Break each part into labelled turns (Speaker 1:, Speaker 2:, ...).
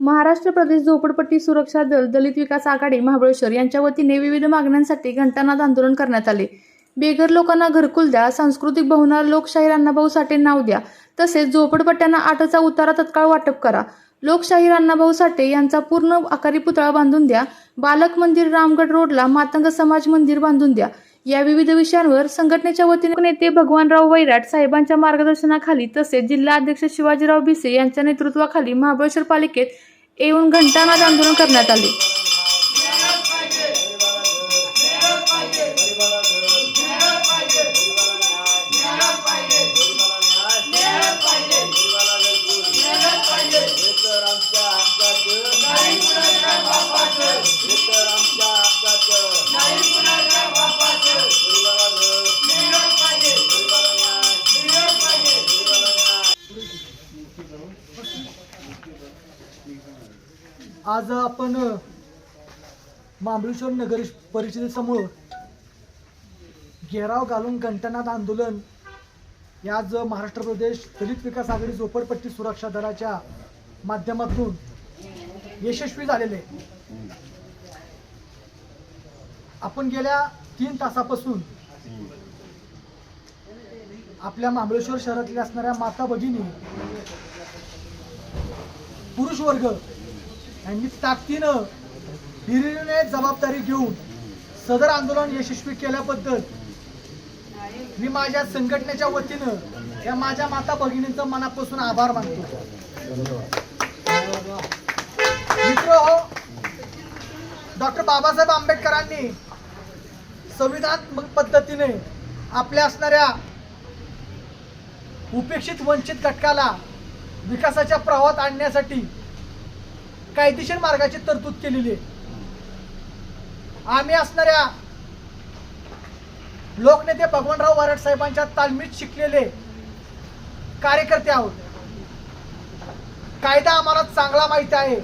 Speaker 1: महाराष्ट्र प्रदेश झोपडपट्टी सुरक्षा दल दलित विकास आघाडी महाबळेश्वर यांच्या वतीने विविध मागण्यांसाठी घंटानाद आंदोलन करण्यात आले. बेघर लोकांना घरकुल द्या सांस्कृतिक बहुना लोकशाहीर अण्णाभाऊ साठे नाव द्या तसेच झोपडपट्ट्यांना आठचा उतारा तत्काळ वाटप करा. लोकशाहीर अण्णाभाऊ साठे यांचा पूर्ण आकारी पुतळा बांधून द्या बालक मंदिर रामगड रोडला मातंग समाज मंदिर बांधून द्या. या विविध विषयांवर संघटनेच्या वतीने नेते भगवानराव वैराट साहेबांच्या मार्गदर्शनाखाली तसेच जिल्हा अध्यक्ष शिवाजीराव भिसे यांच्या नेतृत्वाखाली महाबळेश्वर पालिकेत येऊन घंटानाद आंदोलन करण्यात आले.
Speaker 2: आज आपण महाबळेश्वर नगर परिषदेसमोर घेराव घालून घंटनाद आंदोलन या आज महाराष्ट्र प्रदेश दलित विकास आघाडी झोपडपट्टी सुरक्षा दलाच्या माध्यमातून यशस्वी झालेले. आपण गेल्या तीन तासापासून आपल्या महाबळेश्वर शहरातल्या असणाऱ्या माता भगिनी पुरुष वर्ग यांनी ताकदीनं हिरिरीने जबाबदारी घेऊन सदर आंदोलन यशस्वी केल्याबद्दल मी माझ्या संघटनेच्या वतीनं या माझ्या माता भगिनींचं मनापासून आभार मानतो. मित्र हो डॉक्टर बाबासाहेब आंबेडकरांनी संविधानात्मक पद्धतीने आपल्या असणाऱ्या उपेक्षित वंचित घटकाला विकासाच्या प्रवाहात आणण्यासाठी कायदेशीर मार्गाची तरतूद केलेली आहे. आम्ही असणाऱ्या लोकनेते भगवानराव वराड साहेबांच्या तालमीत शिकलेले कार्यकर्ते आहोत. कायदा आम्हाला चांगला माहिती आहे.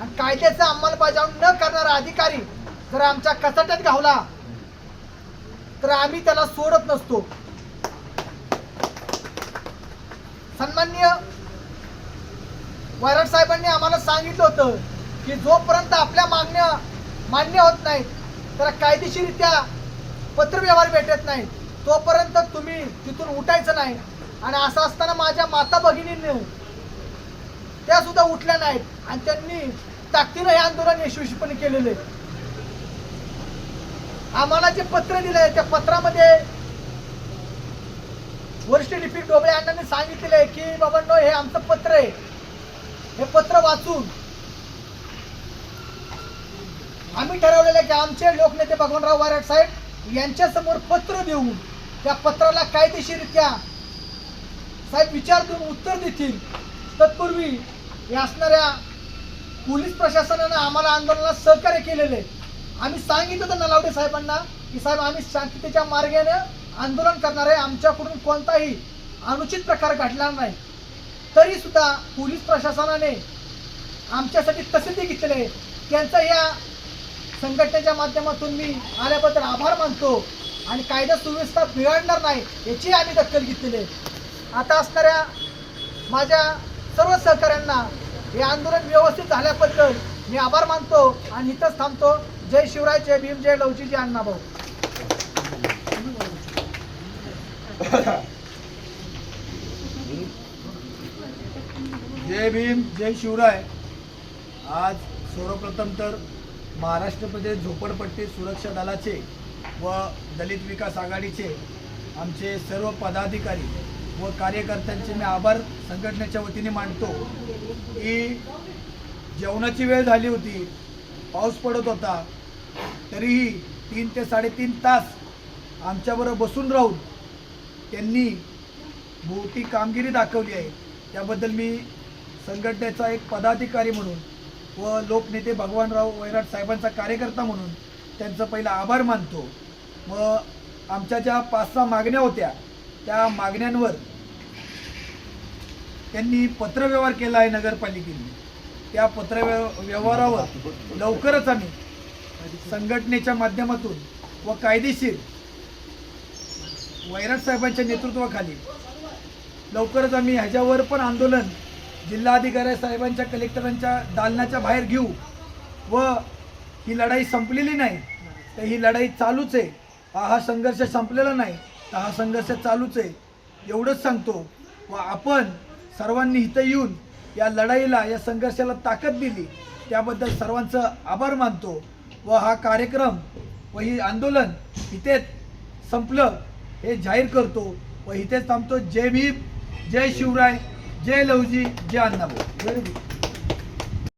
Speaker 2: आणि कायद्याचं अंमलबजावणी न करणारा अधिकारी जर आमच्या कचाट्यात घावला तर आम्ही त्याला सोडत नसतो. सन्मान्य वैराट साहेबांनी आम्हाला सांगितलं होतं की जोपर्यंत आपल्या मागण्या मान्य होत नाहीत तर कायदेशीरित्या पत्रव्यवहार भेटत नाही तोपर्यंत तुम्ही तिथून उठायचं नाही. आणि असं असताना माझ्या माता भगिनींनी त्या सुद्धा उठल्या नाहीत आणि त्यांनी ताकदीनं हे आंदोलन यशस्वीपणे केलेले आम्हाला जे पत्र दिलंय त्या पत्रामध्ये वरिष्ठ लिपिक डोबळे अण्णांनी सांगितलेलं आहे की बाबांनो हे आमचं पत्र आहे. हे पत्र वाचून आम्ही ठरवलेलं आहे की आमचे लोकनेते भगवानराव वाराट साहेब यांच्या समोर पत्र देऊन त्या पत्राला कायदेशीरित्या साहेब विचार देऊन उत्तर देतील. तत्पूर्वी या असणाऱ्या पोलीस प्रशासनानं आम्हाला आंदोलनात सहकार्य केलेले आम्ही सांगितलं तर नलावडे साहेबांना की साहेब आम्ही शांततेच्या मार्गाने आंदोलन करणार आहे. आमच्याकडून कोणताही अनुचित प्रकार घडला नाही. तरी सुद्धा पोलीस प्रशासनाने आमच्यासाठी तसे घेतलेले आहे त्यांचा या संघटनेच्या माध्यमातून मी आल्याबद्दल आभार मानतो आणि कायदा सुव्यवस्था बिघडणार नाही याची आम्ही दखल घेतलेली आहे आता असणाऱ्या माझ्या सर्व सहकाऱ्यांना हे आंदोलन व्यवस्थित झाल्याबद्दल मी आभार मानतो आणि इथंच थांबतो जय शिवराय जय भीम जय लवजी जय अण्णाभाऊ
Speaker 3: जय भीम जय शिवराय. आज सर्वप्रथम तर महाराष्ट्र प्रदेश झोपडपट्टी सुरक्षा दलाचे व दलित विकास आघाडीचे आमचे सर्व पदाधिकारी व कार्यकर्त्यांचे मी आभार संघटनेच्या वतीने मांडतो की जेवणाची वेळ झाली होती पाऊस पडत होता तरीही तीन ते साडेतीन तास आमच्याबरोबर बसून राहून त्यांनी मोठी कामगिरी दाखवली आहे. त्याबद्दल मी संघटनेचा एक पदाधिकारी म्हणून व लोकनेते भगवानराव वैराट साहेबांचा कार्यकर्ता म्हणून त्यांचं पहिला आभार मानतो. व आमच्या ज्या पाच सहा मागण्या होत्या त्या मागण्यांवर त्यांनी पत्रव्यवहार केला आहे नगरपालिकेने. त्या पत्रव्यव व्यवहारावर लवकरच आम्ही संघटनेच्या माध्यमातून व कायदेशीर वैराट साहेबांच्या नेतृत्वाखाली लवकरच आम्ही ह्याच्यावर पण आंदोलन जिल्हाधिकारी साहेबांच्या कलेक्टरांच्या दालनाच्या बाहेर घेऊ व ही लढाई संपलेली नाही तर ही लढाई चालूच आहे. हा हा संघर्ष संपलेला नाही तर हा संघर्ष चालूच आहे. एवढंच सांगतो. व आपण सर्वांनी इथं येऊन या लढाईला या संघर्षाला ताकद दिली. त्याबद्दल सर्वांचं आभार मानतो. व हा कार्यक्रम व ही आंदोलन इथेच संपलं हे जाहीर करतो. व इथेच थांबतो. जय भीम जय शिवराय. जय लवजी जय अण्णाभाऊ
Speaker 2: व्हेरी गुड